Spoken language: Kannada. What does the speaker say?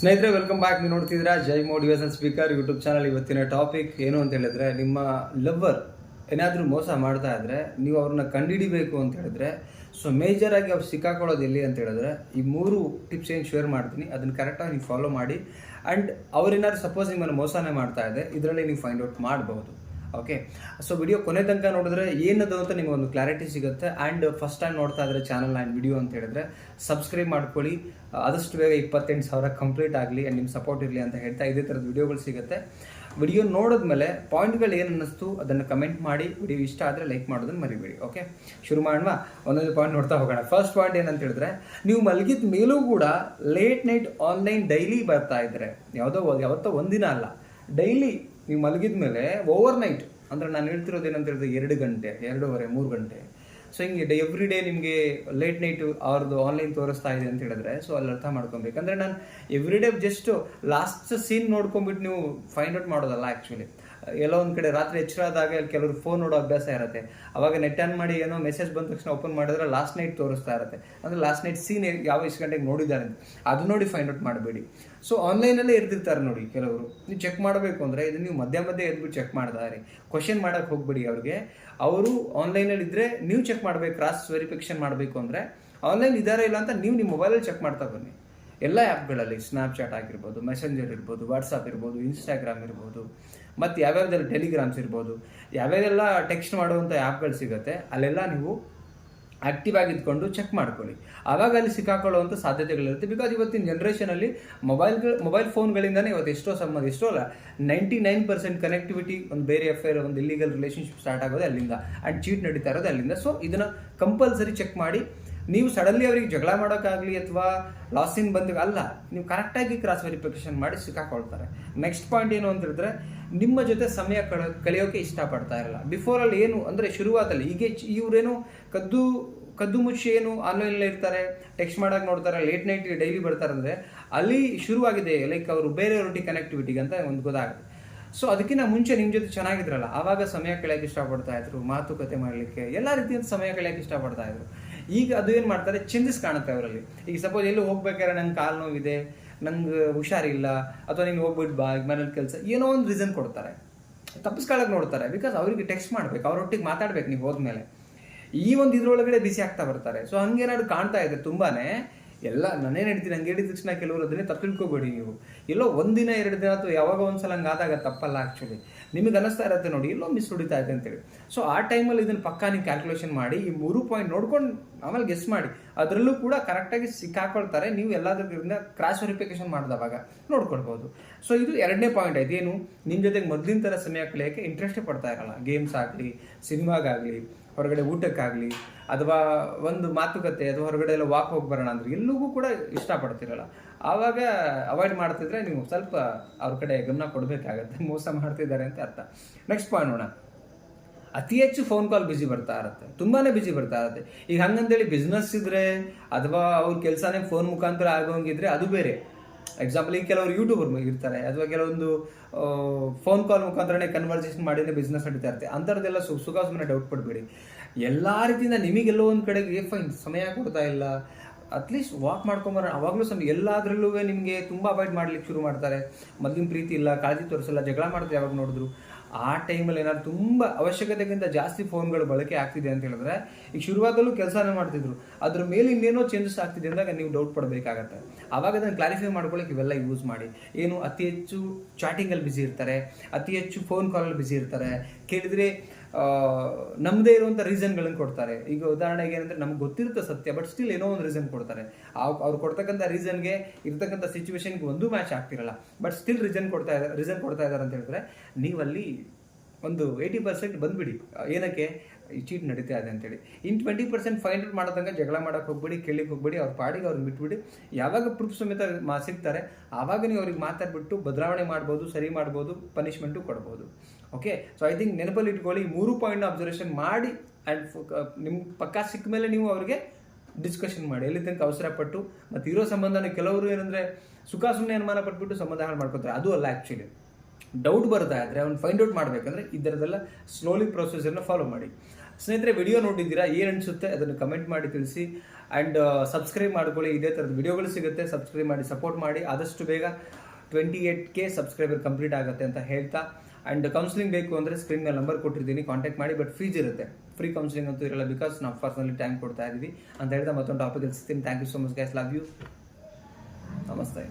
ಸ್ನೇಹಿತರೆ ವೆಲ್ಕಮ್ ಬ್ಯಾಕ್ ನೀವು ನೋಡ್ತಿದ್ದೀರಾ Jai motivation speaker YouTube channel ಇವತ್ತಿನ ಟಾಪಿಕ್ ಏನು ಅಂತ ಹೇಳಿದ್ರೆ, ನಿಮ್ಮ ಲವ್ವರ್ ಏನಾದರೂ ಮೋಸ ಮಾಡ್ತಾ ಇದ್ರೆ ನೀವು ಅವ್ರನ್ನ ಕಂಡುಹಿಡಿಬೇಕು ಅಂತ ಹೇಳಿದ್ರೆ ಸೊ ಮೇಜರ್ ಆಗಿ ಅವ್ರು ಸಿಕ್ಕಾಕೊಳ್ಳೋದು ಎಲ್ಲಿ ಅಂತ ಹೇಳಿದ್ರೆ, ಈ ಮೂರು ಟಿಪ್ಸ್ ಏನು ಶೇರ್ ಮಾಡ್ತೀನಿ, ಅದನ್ನ ಕರೆಕ್ಟಾಗಿ ನೀವು ಫಾಲೋ ಮಾಡಿ. ಆ್ಯಂಡ್ ಅವ್ರೇನಾದ್ರು ಸಪೋಸ್ ನಿಮ್ಮನ್ನು ಮೋಸನೇ ಮಾಡ್ತಾ ಇದೆ ಇದರಲ್ಲಿ ನೀವು ಫೈಂಡ್ ಔಟ್ ಮಾಡಬಹುದು ಓಕೆ ಸೊ ವಿಡಿಯೋ ಕೊನೆ ತನಕ ನೋಡಿದ್ರೆ ಏನದು ಅಂತ ನಿಮಗೆ ಒಂದು ಕ್ಲಾರಿಟಿ ಸಿಗುತ್ತೆ. ಆ್ಯಂಡ್ ಫಸ್ಟ್ ಟೈಮ್ ನೋಡ್ತಾ ಇದ್ರೆ ಚಾನಲ್ ಆ್ಯಂಡ್ ವಿಡಿಯೋ ಅಂತ ಹೇಳಿದ್ರೆ ಸಬ್ಸ್ಕ್ರೈಬ್ ಮಾಡ್ಕೊಳ್ಳಿ. ಆದಷ್ಟು ಬೇಗ ಇಪ್ಪತ್ತೆಂಟು ಸಾವಿರ ಕಂಪ್ಲೀಟ್ ಆಗಲಿ ಆ್ಯಂಡ್ ನಿಮ್ಮ ಸಪೋರ್ಟ್ ಇರಲಿ ಅಂತ ಹೇಳ್ತಾ ಇದೇ ಥರದ ವಿಡಿಯೋಗಳು ಸಿಗುತ್ತೆ. ವಿಡಿಯೋ ನೋಡಿದ್ಮೇಲೆ ಪಾಯಿಂಟ್ಗಳು ಏನು ಅನ್ನಿಸ್ತು ಅದನ್ನು ಕಮೆಂಟ್ ಮಾಡಿ. ವಿಡಿಯೋ ಇಷ್ಟ ಆದರೆ ಲೈಕ್ ಮಾಡೋದನ್ನು ಮರಿಬೇಡಿ. ಓಕೆ ಶುರು ಮಾಡೋಣ. ಒಂದೊಂದು ಪಾಯಿಂಟ್ ನೋಡ್ತಾ ಹೋಗೋಣ. ಫಸ್ಟ್ ಪಾಯಿಂಟ್ ಏನಂತ ಹೇಳಿದ್ರೆ ನೀವು ಮಲಗಿದ ಮೇಲೂ ಕೂಡ ಲೇಟ್ ನೈಟ್ ಆನ್ಲೈನ್ ಡೈಲಿ ಬರ್ತಾ ಇದ್ರೆ, ಯಾವುದೋ ಯಾವತ್ತೋ ಒಂದಿನ ಅಲ್ಲ ಡೈಲಿ ನೀವು ಮಲಗಿದ ಮೇಲೆ ಓವರ್ ನೈಟ್ ಅಂದರೆ ನಾನು ಹೇಳ್ತಿರೋದು ಏನಂತ ಹೇಳಿದ್ರೆ ಎರಡು ಗಂಟೆ, ಎರಡೂವರೆ, ಮೂರು ಗಂಟೆ. ಸೊ ಹಿಂಗೆ ಡೇ ಎವ್ರಿ ಡೇ ನಿಮಗೆ ಲೇಟ್ ನೈಟ್ ಅವ್ರದ್ದು ಆನ್ಲೈನ್ ತೋರಿಸ್ತಾ ಇದೆ ಅಂತ ಹೇಳಿದ್ರೆ ಸೊ ಅಲ್ಲಿ ಅರ್ಥ ಮಾಡ್ಕೊಬೇಕು ಅಂದರೆ ನಾನು every day just last seen ನೋಡ್ಕೊಂಬಿಟ್ಟು ನೀವು ಫೈಂಡ್ ಔಟ್ ಮಾಡೋದಲ್ಲ ಆ್ಯಕ್ಚುಲಿ ಎಲ್ಲೋ ಒಂದು ಕಡೆ ರಾತ್ರಿ ಎಚ್ಚರ ಆದಾಗ ಕೆಲವರು ಫೋನ್ ನೋಡೋ ಅಭ್ಯಾಸ ಇರುತ್ತೆ. ಅವಾಗ ನೆಟ್ ಆನ್ ಮಾಡಿ ಏನೋ ಮೆಸೇಜ್ ಬಂದ ತಕ್ಷಣ ಓಪನ್ ಮಾಡಿದ್ರೆ ಲಾಸ್ಟ್ ನೈಟ್ ತೋರಿಸ್ತಾ ಇರುತ್ತೆ. ಅಂದರೆ ಲಾಸ್ಟ್ ನೈಟ್ ಸೀನ್ ಯಾವ ಇಷ್ಟು ಗಂಟೆಗೆ ನೋಡಿದ್ದಾರೆ ಅಂತ. ಅದು ನೋಡಿ ಫೈಂಡ್ ಔಟ್ ಮಾಡಬೇಡಿ. ಸೊ ಆನ್ಲೈನಲ್ಲೇ ಇರ್ತಿರ್ತಾರೆ ನೋಡಿ ಕೆಲವರು. ನೀವು ಚೆಕ್ ಮಾಡಬೇಕು ಅಂದರೆ ಇದು ನೀವು ಮಧ್ಯ ಮಧ್ಯೆ ಎದ್ಬಿಟ್ಟು ಚೆಕ್ ಮಾಡ್ತಾರೆ ಕ್ವಶನ್ ಮಾಡೋಕ್ಕೆ ಹೋಗ್ಬೇಡಿ ಅವ್ರಿಗೆ. ಅವರು ಆನ್ಲೈನಲ್ಲಿ ಇದ್ದರೆ ನೀವು ಚೆಕ್ ಮಾಡಬೇಕು ಕ್ರಾಸ್ ವೆರಿಫಿಕೇಶನ್ ಮಾಡಬೇಕು ಅಂದರೆ ಆನ್ಲೈನ್ ಇದಾರೆ ಇಲ್ಲ ಅಂತ ನೀವು ನಿಮ್ಮ ಮೊಬೈಲಲ್ಲಿ ಚೆಕ್ ಮಾಡ್ತಾ ಬನ್ನಿ. ಎಲ್ಲ ಆ್ಯಪ್ಗಳಲ್ಲಿ ಸ್ನ್ಯಾಪ್ಚಾಟ್ ಆಗಿರ್ಬೋದು ಮೆಸೆಂಜರ್ ಇರ್ಬೋದು ವಾಟ್ಸಪ್ ಇರ್ಬೋದು ಇನ್ಸ್ಟಾಗ್ರಾಮ್ ಇರ್ಬೋದು, ಮತ್ತು ಯಾವ್ಯಾವ್ದೆಲ್ಲ ಟೆಲಿಗ್ರಾಮ್ಸ್ ಇರ್ಬೋದು ಯಾವ್ಯಾವೆಲ್ಲ ಟೆಕ್ಸ್ಟ್ ಮಾಡುವಂಥ ಆ್ಯಪ್ಗಳು ಸಿಗುತ್ತೆ, ಅಲ್ಲೆಲ್ಲ ನೀವು ಆಕ್ಟಿವ್ ಆಗಿ ಇದ್ಕೊಂಡು ಚೆಕ್ ಮಾಡ್ಕೊಳ್ಳಿ. ಆವಾಗ ಅಲ್ಲಿ ಸಿಕ್ಕಾಕೊಳ್ಳುವಂಥ ಸಾಧ್ಯತೆಗಳಿರುತ್ತೆ. ಬಿಕಾಸ್ ಇವತ್ತಿನ ಜನ್ರೇಷನಲ್ಲಿ ಮೊಬೈಲ್ಗಳು ಮೊಬೈಲ್ ಫೋನ್ಗಳಿಂದನೇ ಇವತ್ತು ಎಷ್ಟೋ ಸಂಬಂಧ, ಎಷ್ಟೋ ಅಲ್ಲ ನೈಂಟಿ ನೈನ್ ಪರ್ಸೆಂಟ್ ಕನೆಕ್ಟಿವಿಟಿ ಒಂದು ಬೇರೆ ಅಫೇರ್ ಒಂದು ಇಲ್ಲಿಗಲ್ ರಿಲೇಷನ್ಶಿಪ್ ಸ್ಟಾರ್ಟ್ ಆಗೋದು ಅಲ್ಲಿಂದ ಆ್ಯಂಡ್ ಚೀಟ್ ನಡೀತಾ ಇರೋದು ಅಲ್ಲಿಂದ. ಸೊ ಇದನ್ನು ಕಂಪಲ್ಸರಿ ಚೆಕ್ ಮಾಡಿ ನೀವು ಸಡನ್ಲಿ ಅವ್ರಿಗೆ ಜಗಳ ಮಾಡೋಕ್ಕಾಗಲಿ ಅಥವಾ ಲಾಸಿನ್ ಬಂದಾಗ ಅಲ್ಲ, ನೀವು ಕರೆಕ್ಟಾಗಿ ಕ್ರಾಸ್ ವೆರಿಫಿಕೇಶನ್ ಮಾಡಿ ಸಿಕ್ಕಾಕೊಳ್ತಾರೆ. ನೆಕ್ಸ್ಟ್ ಪಾಯಿಂಟ್ ಏನು ಅಂತಿದ್ರೆ ನಿಮ್ಮ ಜೊತೆ ಸಮಯ ಕಳ, ಕಳೆಯೋಕೆ ಇಷ್ಟಪಡ್ತಾ ಇರಲ್ಲ. ಬಿಫೋರಲ್ಲಿ ಏನು, ಅಂದರೆ ಶುರುವಾದಲ್ಲಿ ಹೀಗೆ ಇವರೇನು ಕದ್ದು ಕದ್ದು ಮುಚ್ಚಿ ಏನು ಆನ್ಲೈನಲ್ಲಿ ಇರ್ತಾರೆ ಟೆಕ್ಸ್ಟ್ ಮಾಡೋಕೆ ನೋಡ್ತಾರೆ ಲೇಟ್ ನೈಟ್ ಡೈಲಿ ಬರ್ತಾರೆ ಅಂದರೆ ಅಲ್ಲಿ ಶುರುವಾಗಿದೆ ಲೈಕ್ ಅವರು ಬೇರೆಯವ್ರೊಟ್ಟಿಗೆ ಕನೆಕ್ಟಿವಿಟಿಗೆ ಅಂತ ಒಂದು ಗೊತ್ತಾಗುತ್ತೆ. ಸೊ ಅದಕ್ಕಿಂತ ಮುಂಚೆ ನಿಮ್ಮ ಜೊತೆ ಚೆನ್ನಾಗಿದ್ರಲ್ಲ, ಆವಾಗ ಸಮಯ ಕಳೆಯೋಕೆ ಇಷ್ಟಪಡ್ತಾ ಇದ್ರು, ಮಾತುಕತೆ ಮಾಡಲಿಕ್ಕೆ, ಎಲ್ಲ ರೀತಿಯಿಂದ ಸಮಯ ಕಳೆಯೋಕೆ ಇಷ್ಟಪಡ್ತಾ ಇದ್ರು. ಈಗ ಅದು ಏನು ಮಾಡ್ತಾರೆ? ಚೇಂಜಸ್ ಕಾಣುತ್ತೆ ಅವರಲ್ಲಿ. ಈಗ ಸಪೋಸ್ ಎಲ್ಲೂ ಹೋಗ್ಬೇಕಾದ್ರೆ ನಂಗೆ ಕಾಲು ನೋವಿದೆ, ನಂಗೆ ಹುಷಾರಿಲ್ಲ, ಅಥವಾ ನೀನು ಹೋಗ್ಬಿಟ್ಟು ಬಾ ಮನೇಲಿ ಕೆಲಸ, ಏನೋ ಒಂದು ರೀಸನ್ ಕೊಡ್ತಾರೆ. ತಪ್ಪಿಸ್ಕೊಳ್ಳೋಕೆ ನೋಡ್ತಾರೆ ಬಿಕಾಸ್ ಅವರಿಗೆ ಟೆಕ್ಸ್ಟ್ ಮಾಡ್ಬೇಕು ಅವರೊಟ್ಟಿಗೆ ಮಾತಾಡ್ಬೇಕು ನೀವು ಹೋದ್ಮೇಲೆ. ಈ ಒಂದು ಇದರೊಳಗಡೆ ಬಿಸಿ ಆಗ್ತಾ ಬರ್ತಾರೆ. ಸೊ ಹಂಗೇನಾದ್ರು ಕಾಣ್ತಾ ಇದೆ ತುಂಬಾನೇ ಎಲ್ಲ ನಾನೇನು ಹೇಳ್ತೀನಿ, ಹಂಗೆ ಹೇಳಿದ ತಕ್ಷಣ ಕೆಲವರು ಅದನ್ನೇ ತಪ್ಪು ತಿಳ್ಕೊಬೇಡಿ ನೀವು. ಎಲ್ಲೋ ಒಂದಿನ, ಎರಡು ದಿನ ಅಥವಾ ಯಾವಾಗ ಒಂದ್ಸಲ ಹಂಗೆ ಆದಾಗ ತಪ್ಪಲ್ಲ ಆ್ಯಕ್ಚುಲಿ ನಿಮಗೆ ಅನ್ನಿಸ್ತಾ ಇರುತ್ತೆ ನೋಡಿ, ಎಲ್ಲೋ ಮಿಸ್ ಹೊಡಿತಾ ಇದೆ ಅಂತೇಳಿ. ಸೊ ಆ ಟೈಮಲ್ಲಿ ಇದನ್ನು ಪಕ್ಕಾ ನೀವು ಕ್ಯಾಲ್ಕುಲೇಷನ್ ಮಾಡಿ, ಈ ಮೂರು ಪಾಯಿಂಟ್ ನೋಡ್ಕೊಂಡು ಆಮೇಲೆ ಗೆಸ್ ಮಾಡಿ. ಅದರಲ್ಲೂ ಕೂಡ ಕರೆಕ್ಟಾಗಿ ಸಿಕ್ಕಾಕೊಳ್ತಾರೆ, ನೀವು ಎಲ್ಲದರಿಂದ ಕ್ರಾಸ್ ವೆರಿಫಿಕೇಶನ್ ಮಾಡಿದವಾಗ ನೋಡ್ಕೊಳ್ಬೋದು. ಸೊ ಇದು ಎರಡನೇ ಪಾಯಿಂಟ್ ಆಯ್ತು. ಏನು? ನಿಮ್ಮ ಜೊತೆಗೆ ಮೊದಲಿನ ಥರ ಸಮಯ ಕಳೆಯೋಕ್ಕೆ ಇಂಟ್ರೆಸ್ಟೇ ಪಡ್ತಾ ಇರಲ್ಲ. ಗೇಮ್ಸ್ ಆಗಲಿ ಸಿನಿಮಾಗಾಗಲಿ ಹೊರಗಡೆ ಊಟಕ್ಕಾಗಲಿ ಅಥವಾ ಒಂದು ಮಾತುಕತೆ ಅಥವಾ ಹೊರಗಡೆ ಎಲ್ಲ ವಾಕ್ ಹೋಗಿ ಬರೋಣ ಅಂದ್ರೆ ಎಲ್ಲಿಗೂ ಕೂಡ ಇಷ್ಟಪಡ್ತಿರಲ್ಲ. ಆವಾಗ ಅವಾಯ್ಡ್ ಮಾಡ್ತಿದ್ರೆ ನೀವು ಸ್ವಲ್ಪ ಅವ್ರ ಕಡೆ ಗಮನ ಕೊಡಬೇಕಾಗತ್ತೆ. ಮೋಸ ಮಾಡ್ತಿದ್ದಾರೆ ಅಂತ ಅರ್ಥ. ನೆಕ್ಸ್ಟ್ ಪಾಯಿಂಟ್ ನೋಡೋಣ. ಅತಿ ಹೆಚ್ಚು ಫೋನ್ ಕಾಲ್ ಬಿಜಿ ಬರ್ತಾ ಇರುತ್ತೆ. ತುಂಬಾನೇ ಬಿಜಿ ಬರ್ತಾ ಇರುತ್ತೆ. ಈಗ ಹಂಗಂತೇಳಿ ಬಿಸ್ನೆಸ್ ಇದ್ರೆ ಅಥವಾ ಅವ್ರ ಕೆಲಸನೇ ಫೋನ್ ಮುಖಾಂತರ ಆಗೋಂಗಿದ್ರೆ ಅದು ಬೇರೆ. ಎಕ್ಸಾಂಪಲ್ ಈಗ ಕೆಲವರು ಯೂಟ್ಯೂಬರ್ ಇರ್ತಾರೆ, ಅಥವಾ ಕೆಲವೊಂದು ಫೋನ್ ಕಾಲ್ ಮುಖಾಂತರನೇ ಕನ್ವರ್ಸೇಷನ್ ಮಾಡಿನೇ ಬಿಸ್ನೆಸ್ ನಡೀತಾ ಇರುತ್ತೆ. ಅಂಥದ್ದೆಲ್ಲ ಸು ಸುಖ ಸುಮ್ಮನೆ ಡೌಟ್ ಪಡಬೇಡಿ. ಎಲ್ಲ ರೀತಿಯಿಂದ ನಿಮಗೆಲ್ಲೋ ಒಂದು ಕಡೆಗೆ ಫೈನ್ ಸಮಯ ಕೊಡ್ತಾ ಇಲ್ಲ. ಅಟ್ಲೀಸ್ಟ್ ವಾಕ್ ಮಾಡ್ಕೊಂಬರ ಅವಾಗಲೂ ಸಮ ಎಲ್ಲಾದ್ರಲ್ಲೂ ನಿಮಗೆ ತುಂಬ ಅವಾಯ್ಡ್ ಮಾಡ್ಲಿಕ್ಕೆ ಶುರು ಮಾಡ್ತಾರೆ. ಮೊದಲಿನ ಪ್ರೀತಿ ಇಲ್ಲ, ಕಾಳಜಿ ತೋರಿಸಲ್ಲ, ಜಗಳ ಮಾಡ್ತಾರೆ ಯಾವಾಗ ನೋಡಿದ್ರು. ಆ ಟೈಮಲ್ಲಿ ಏನಾದ್ರು ತುಂಬ ಅವಶ್ಯಕತೆಗಿಂತ ಜಾಸ್ತಿ ಫೋನ್ಗಳು ಬಳಕೆ ಆಗ್ತಿದೆ ಅಂತ ಹೇಳಿದ್ರೆ, ಈಗ ಶುರುವಾದಲ್ಲೂ ಕೆಲಸನೇ ಮಾಡ್ತಿದ್ರು. ಅದ್ರ ಮೇಲೆ ಇನ್ನೇನೋ ಚೇಂಜಸ್ ಆಗ್ತಿದೆ ಅಂದಾಗ ನೀವು ಡೌಟ್ ಪಡಬೇಕಾಗತ್ತೆ. ಆವಾಗ ಅದನ್ನು ಕ್ಲಾರಿಫೈ ಮಾಡ್ಕೊಳ್ಳಿಕ್ಕೆ ಇವೆಲ್ಲ ಯೂಸ್ ಮಾಡಿ. ಏನು ಅತಿ ಹೆಚ್ಚು ಚಾಟಿಂಗಲ್ಲಿ ಬ್ಯುಸಿ ಇರ್ತಾರೆ, ಅತಿ ಹೆಚ್ಚು ಫೋನ್ ಕಾಲಲ್ಲಿ ಬ್ಯುಸಿ ಇರ್ತಾರೆ. ಕೇಳಿದ್ರೆ ನಮ್ಮದೇ ಇರುವಂಥ ರೀಸನ್ಗಳನ್ನು ಕೊಡ್ತಾರೆ. ಈಗ ಉದಾಹರಣೆಗೆ ಏನಂದ್ರೆ ನಮ್ಗೆ ಗೊತ್ತಿರುತ್ತೆ ಸತ್ಯ ಬಟ್ ಸ್ಟಿಲ್ ಏನೋ ಒಂದು ರೀಸನ್ ಕೊಡ್ತಾರೆ. ಅವ್ರು ಕೊಡ್ತಕ್ಕಂಥ ರೀಸನ್ಗೆ ಇರ್ತಕ್ಕಂಥ ಸಿಚುವೇಶನ್ಗೆ ಒಂದು ಮ್ಯಾಚ್ ಆಗ್ತಿರಲ್ಲ. ಬಟ್ ಸ್ಟಿಲ್ ರೀಸನ್ ಕೊಡ್ತಾ ಇದ್ದಾರೆ ರೀಸನ್ ಕೊಡ್ತಾ ಇದ್ದಾರೆ ಅಂತ ಹೇಳಿದ್ರೆ ನೀವಲ್ಲಿ ಒಂದು ಏಯ್ಟಿ ಪರ್ಸೆಂಟ್ ಬಂದ್ಬಿಡಿ. ಏನಕ್ಕೆ? ಚೀಟ್ ನಡೀತಾ ಇದೆ ಅಂತೇಳಿ. In twenty percent find out ಮಾಡೋದಂಗೆ ಜಗಳ ಮಾಡಕ್ಕೆ ಹೋಗ್ಬೇಡಿ ಕೇಳಿಕ್ಕೆ ಹೋಗ್ಬೇಡಿ, ಅವ್ರ ಪಾಡಿಗೆ ಅವ್ರನ್ನ ಬಿಟ್ಬಿಡಿ. ಯಾವಾಗ ಪ್ರೂಫ್ ಸಮೇತ ಮಾ ಸಿಗ್ತಾರೆ, ಆವಾಗ ನೀವು ಅವ್ರಿಗೆ ಮಾತಾಡ್ಬಿಟ್ಟು ಬದಲಾವಣೆ ಮಾಡ್ಬೋದು, ಸರಿ ಮಾಡ್ಬೋದು ಪನಿಷ್ಮೆಂಟು ಕೊಡ್ಬೋದು. ಓಕೆ ಸೊ ಐ ಥಿಂಕ್ ನೆನಪಲ್ಲಿ ಇಟ್ಕೊಳ್ಳಿ ಈ ಮೂರು ಪಾಯಿಂಟ್ನ ಅಬ್ಸರ್ವೇಷನ್ ಮಾಡಿ ಆ್ಯಂಡ್ ನಿಮ್ಮ ಪಕ್ಕ ಸಿಕ್ಕ ಮೇಲೆ ನೀವು ಅವ್ರಿಗೆ ಡಿಸ್ಕಷನ್ ಮಾಡಿ. ಎಲ್ಲಿ ತನಕ ಅವಸರ ಪಟ್ಟು, ಮತ್ತು ಇರೋ ಸಂಬಂಧನ ಕೆಲವರು ಏನಂದರೆ ಸುಖ ಸುಮ್ಮನೆ ಅನುಮಾನ ಪಟ್ಬಿಟ್ಟು ಸಂಬಂಧ ಹಾಳು ಮಾಡ್ಕೊತಾರೆ. ಅದು ಅಲ್ಲ ಆ್ಯಕ್ಚುಲಿ ಡೌಟ್ ಬರ್ತಾ ಇದ್ದರೆ ಅವ್ನು ಫೈಂಡ್ ಔಟ್ ಮಾಡಬೇಕಂದ್ರೆ ಇದರದೆಲ್ಲ ಸ್ಲೋಲಿ ಪ್ರೊಸೆಸನ್ನು ಫಾಲೋ ಮಾಡಿ. ಸ್ನೇಹಿತರೆ ವಿಡಿಯೋ ನೋಡಿದ್ದೀರಾ? ಏನು ಅನಿಸುತ್ತೆ? ಅದನ್ನು ಕಮೆಂಟ್ ಮಾಡಿ ತಿಳಿಸಿ. ಆ್ಯಂಡ್ ಸಬ್ಸ್ಕ್ರೈಬ್ ಮಾಡ್ಕೊಳ್ಳಿ. ಇದೇ ಥರದ ವಿಡಿಯೋಗಳು ಸಿಗುತ್ತೆ. ಸಬ್ಸ್ಕ್ರೈಬ್ ಮಾಡಿ ಸಪೋರ್ಟ್ ಮಾಡಿ. ಆದಷ್ಟು ಬೇಗ twenty eight K subscriber complete ಆಗುತ್ತೆ ಅಂತ ಹೇಳ್ತಾ. ಆ್ಯಂಡ್ ಕೌನ್ಸಿಲಿಂಗ್ ಬೇಕು ಅಂದರೆ ಸ್ಕ್ರೀನ್ ಮೇಲೆ ನಂಬರ್ ಕೊಟ್ಟಿರ್ತೀನಿ. ಕಾಂಟ್ಯಾಕ್ಟ್ ಮಾಡಿ ಬಟ್ ಫೀಸ್ ಇರುತ್ತೆ. ಫ್ರೀ ಕೌನ್ಸಿಲಿಂಗ್ ಅಂತೂ ಇರಲ್ಲ ಬಿಕಾಸ್ ನಾವು ಪರ್ಸನಲಿ ಟೈಮ್ ಕೊಡ್ತಾ ಇದ್ದೀವಿ. ಅಂತ ಹೇಳ್ತಾ ಮತ್ತೊಂದು ಟಾಪಿಕ್ ಸಿಗ್ತೀನಿ. Thank you so much guys love you ನಮಸ್ತೆ.